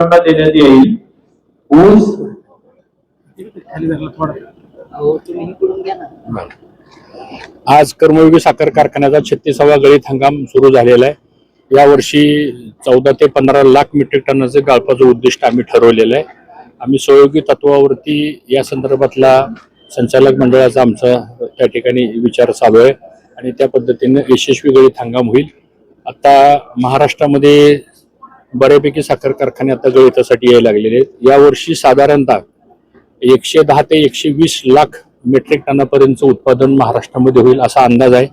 देण्यात येईल. ऊस अहो तुम्ही इकडून घ्या ना. आज कर्मयोगी साखर कारखान्याचा छत्तीसावा गळीत हंगाम सुरू झालेला आहे. यावर्षी चौदा ते पंधरा लाख मेट्रिक टनाचं गाळपाचं उद्दिष्ट आम्ही ठरवलेलं आहे. आम्ही सहयोगी तत्वावरती या संदर्भातला संचालक मंडळाचा आमचा त्या ठिकाणी विचार चालू आहे. आणि त्या पद्धतीनं यशस्वी गळीत हंगाम होईल. आता महाराष्ट्रामध्ये बऱ्यापैकी साखर कारखाने आता गळितासाठी यायला लागलेले आहेत. यावर्षी साधारणतः एकशे दहा ते एकशे वीस लाख मेट्रिक टनापर्यंतचं उत्पादन महाराष्ट्रामध्ये होईल असा अंदाज आहे.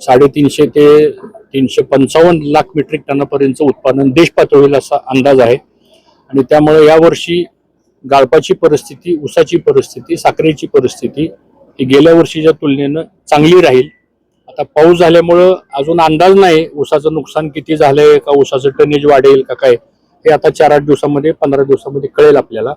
साडेतीनशे ते तीनशे पंचावन्न लाख मेट्रिक टनापर्यंतचं उत्पादन देश होईल असा अंदाज आहे. आणि त्यामुळे यावर्षी गाळपाची परिस्थिती ऊसाची परिस्थिती साखरेची परिस्थिती ही गेल्या वर्षीच्या तुलनेनं चांगली राहील. आता पाऊस झाल्यामुळं अजून अंदाज नाही ऊसाचं नुकसान किती झालंय का ऊसाचं टनेज वाढेल का काय हे आता चार आठ दिवसामध्ये पंधरा दिवसामध्ये कळेल आपल्याला.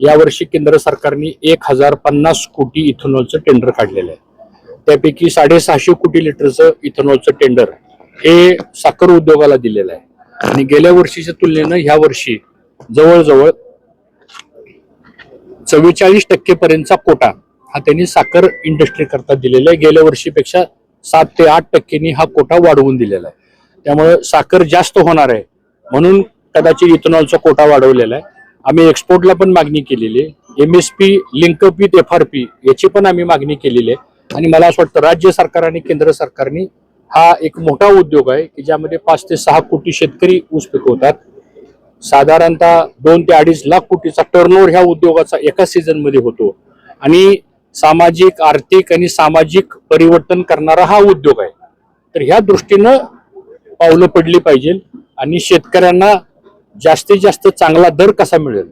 यावर्षी केंद्र सरकारने एक हजार पन्नास कोटी इथेनॉलचं टेंडर काढलेलं आहे. त्यापैकी साडेसहाशे कोटी लिटरचं इथेनॉलचं टेंडर हे साखर उद्योगाला दिलेलं आहे. आणि गेल्या वर्षीच्या तुलनेनं ह्या वर्षी जवळजवळ चव्वेचाळीस टक्केपर्यंतचा कोटा हा त्यांनी साखर इंडस्ट्री करता दिलेला आहे. गेल्या वर्षीपेक्षा सात ते आठ टक्क्यांनी हा कोटा वाढवून दिलेला आहे. त्यामुळे साखर जास्त होणार आहे म्हणून कदाचित इथेनॉलचा कोटा वाढवलेला आहे. आम्ही एक्सपोर्टला पण मागणी केलेली आहे. M S P link up with F R P याची पण आम्ही मागणी केलेली आहे. आणि मला असं वाटतं राज्य सरकार आणि केंद्र सरकारने हा एक मोठा उद्योग आहे की ज्यामध्ये पाच ते सहा कोटी शेतकरी ऊस पिकवतात. साधारणतः दोन ते अडीच लाख कोटीचा टर्नओव्हर ह्या उद्योगाचा एका सीझनमध्ये होतो. आणि सामाजिक आर्थिक आणि सामाजिक परिवर्तन करणारा हा उद्योग आहे. तर ह्या दृष्टीनं पावलं पडली पाहिजे आणि शेतकऱ्यांना जास्तीत जास्त चांगला दर कसा मिळेल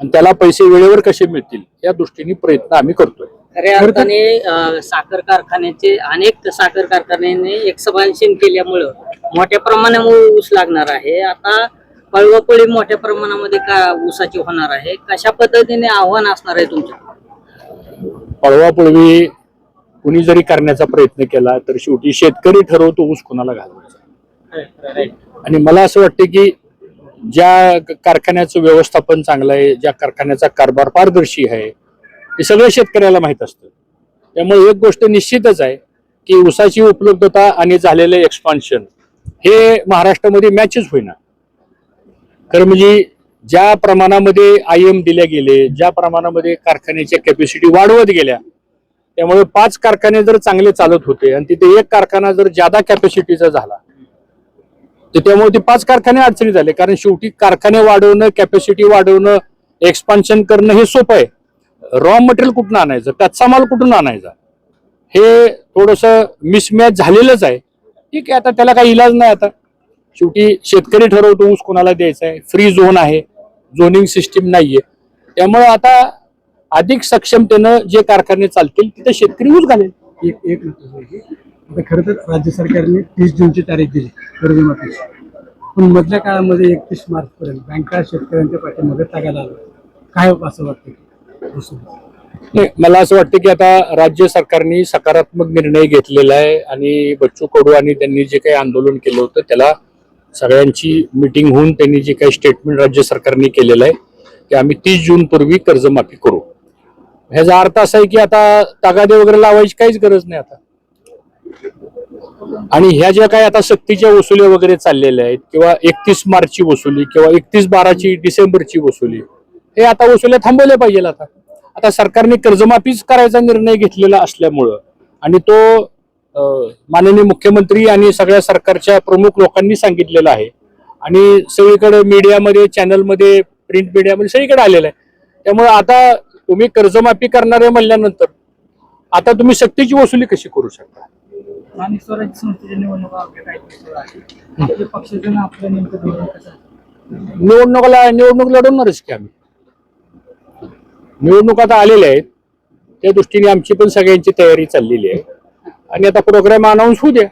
आणि त्याला पैसे वेळेवर कसे मिळतील या दृष्टीने प्रयत्न आम्ही करतोय. खऱ्या अर्थाने साखर कारखान्याचे अनेक साखर कारखान्याने एक्सपान्शन केल्यामुळं मोठ्या प्रमाणामुळे ऊस लागणार आहे. आता पळवापळी मोठ्या प्रमाणामध्ये का ऊसाची होणार आहे? कशा पद्धतीने आव्हान असणार आहे तुमच्या पळवापळवी कुणी जरी करण्याचा प्रयत्न केला तर शेवटी शेतकरी ठरवतो ऊस कुणाला घालवायचा. आणि मला असं वाटतं की ज्या कारखान्याचं व्यवस्थापन चांगलं आहे ज्या कारखान्याचा कारभार पारदर्शी आहे हे सगळं शेतकऱ्याला माहीत असतं. त्यामुळे एक गोष्ट निश्चितच आहे की ऊसाची उपलब्धता आणि झालेलं एक्सपान्शन हे महाराष्ट्रामध्ये मॅचच होईना. खरं म्हणजे ज्या प्रमाणामध्ये आय एम दिल्या गेले ज्या प्रमाणामध्ये कारखान्याच्या कॅपॅसिटी वाढवत गेल्या त्यामुळे पाच कारखाने जर चांगले चालत होते आणि तिथे एक कारखाना जर जादा कॅपॅसिटीचा झाला तर त्यामुळे ते पाच कारखाने अडचणी झाले कारण शेवटी कारखाने वाढवणं कॅपॅसिटी वाढवणं एक्सपान्शन करणं हे सोपं आहे. रॉ मटेरियल कुठून आणायचं? कच्चा माल कुठून आणायचा? हे थोडस मिसमॅच झालेलंच आहे. ठीक आहे आता त्याला काही इलाज नाही आता. शेवटी शेतकरी ठरवतो ऊस कोणाला द्यायचा आहे. फ्री झोन आहे. झोनिंग सिस्टीम नाहीये. त्यामुळे आता अधिक सक्षमतेनं जे कारखाने चालतील तिथे शेतकरी ऊस घालेल. एक आता खरं तर राज्य सरकारने तीस जूनची तारीख दिली कर्जमाफीची पण मधल्या काळामध्ये एकतीस मार्च पर्यंत बँका शेतकऱ्यांच्या पाठीमध्ये टाकायला आलं काय असं वाटतं नाही मला असं वाटतं की आता राज्य सरकारने सकारात्मक निर्णय घेतलेला आहे आणि बच्चू कडू आणि त्यांनी जे काही आंदोलन केलं होतं त्याला सगळ्यांची मिटिंग होऊन त्यांनी जे काही स्टेटमेंट राज्य सरकारने केलेलं आहे की आम्ही तीस जून पूर्वी कर्जमाफी करू. ह्याचा अर्थ असा आहे की आता तगादे वगैरे लावायची काहीच गरज नाही आता. आणि ह्या ज्या काही आता सक्तीच्या वसुली वगैरे चाललेल्या आहेत किंवा एकतीस मार्चची वसुली किंवा एकतीस बाराची डिसेंबरची वसुली हे आता वसुल्या थांबवल्या पाहिजे आता. आता सरकारने कर्जमाफीच करायचा निर्णय घेतलेला असल्यामुळं आणि तो माननीय मुख्यमंत्री आणि सगळ्या सरकारच्या प्रमुख लोकांनी सांगितलेला आहे. आणि सगळीकडे मीडियामध्ये चॅनलमध्ये प्रिंट मीडियामध्ये सगळीकडे आलेलं आहे. त्यामुळे आता तुम्ही कर्जमाफी करणारे म्हणल्यानंतर आता तुम्ही सक्तीची वसुली कशी करू शकता? स्थानिक स्वराज्य संस्थेच्या निवडणुका अवघ्या काही दिवसावर आहे आपल्या पक्षाचं ना आपलं नेमकं धोरण कसं आहे? निवडणुकाला निवडणूक लढवणारच की आम्ही. निवडणूक आता आलेल्या आहेत. त्या दृष्टीने आमची पण सगळ्यांची तयारी चाललेली आहे. आणि आता प्रोग्राम अनाऊन्स होऊ द्या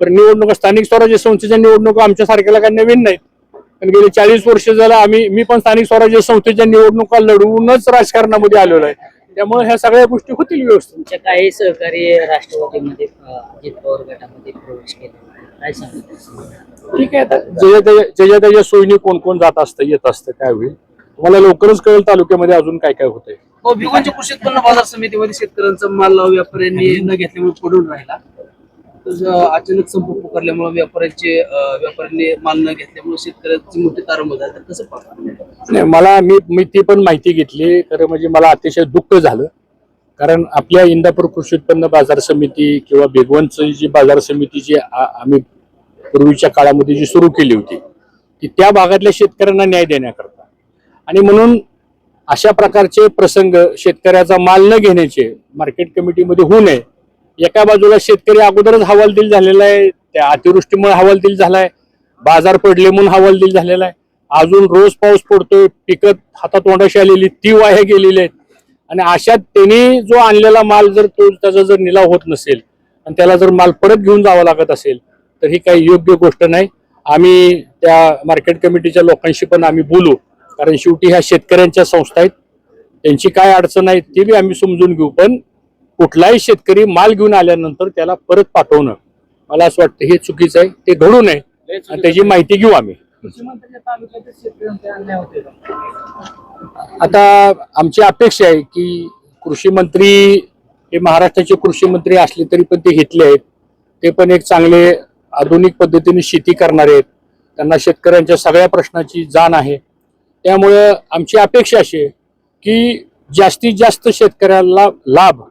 पण निवडणुका स्थानिक स्वराज्य संस्थेच्या निवडणुका आमच्या सारख्याला काही नवीन नाहीत. पण गेली चाळीस वर्ष झालं आम्ही मी पण स्थानिक स्वराज्य संस्थेच्या निवडणुका लढवूनच राजकारणामध्ये आलेलो आहे. त्यामुळे ह्या सगळ्या गोष्टी होतील व्यवस्थित. तुमच्या काही सहकारी राष्ट्रवादीमध्ये अं, अजित पवार गटामध्ये प्रवेश केला काय सांगितलं ठीक आहे आता ज्याच्या त्याच्या ज्याच्या त्याच्या सोयीने कोण कोण जात असतं येत असतं काय होईल? तुम्हाला लवकरच कळेल तालुक्यामध्ये अजून काय काय होतंय. हो भिवंची कृषी उत्पन्न बाजार समितीमध्ये शेतकऱ्यांचा माल व्यापाऱ्यांनी न घेतल्यामुळे पडून राहिला. अचानक संप पुकारल्यामुळे व्यापाऱ्यांचे व्यापाऱ्यांनी माल न घेतल्यामुळे शेतकऱ्यांची मोठी तारंबळ झाली तर कसं पाहता मला मी मी ती पण माहिती घेतली. खरं म्हणजे मला अतिशय दुःख झालं. कारण आपल्या इंदापूर कृषी उत्पन्न बाजार समिती किंवा बेगवनची जी बाजार समिती जी आम्ही पूर्वीच्या काळामध्ये जी सुरू केली होती ती त्या भागातल्या शेतकऱ्यांना न्याय देण्याकरता. आणि म्हणून अशा प्रकारचे प्रसंग शेतकऱ्याचा माल न घेण्याचे मार्केट कमिटीमध्ये होऊ नये. एका बाजूला शेतकरी अगोदरच हवालदिल झालेला आहे त्या अतिवृष्टीमुळे हवालदिल झालाय बाजार पडले म्हणून हवालदिल झालेला आहे. अजून रोज पाऊस पडतोय पिकत हातात आलेली ती वाहे गेलेली आहेत. आणि अशात त्यांनी जो आणलेला माल जर तो त्याचा जर निलाव होत नसेल आणि त्याला जर माल परत घेऊन जावा लागत असेल तर ही काही योग्य गोष्ट नाही. आम्ही त्या मार्केट कमिटीच्या लोकांशी पण आम्ही बोलू. कारण शेवटी ह्या शेतकऱ्यांच्या संस्था आहेत. त्यांची काय अडचण आहे ते बी आम्ही समजून घेऊ. पण कुठलाही शेतकरी माल घेऊन आल्यानंतर त्याला परत पाठवणं मला असं वाटतं हे चुकीचं आहे. ते घडू नये. आणि त्याची माहिती घेऊ आम्ही. आता आमची अपेक्षा आहे की कृषी मंत्री हे महाराष्ट्राचे कृषी मंत्री असले तरी पण ते घेतले आहेत. ते पण एक चांगले आधुनिक पद्धतीने शेती करणारे आहेत. त्यांना शेतकऱ्यांच्या सगळ्या प्रश्नाची जाण आहे. त्यामुळं आमची अपेक्षा अशी आहे की जास्तीत जास्त शेतकऱ्याला लाभ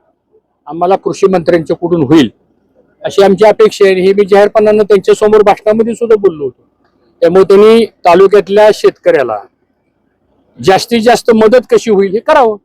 आम्हाला कृषी मंत्र्यांच्याकडून होईल अशी आमची अपेक्षा आहे. हे मी जाहीरपणानं त्यांच्यासमोर भाषणामध्ये सुद्धा बोललो होतो. त्यामुळे त्यांनी तालुक्यातल्या शेतकऱ्याला जास्तीत जास्त मदत कशी होईल हे करावं.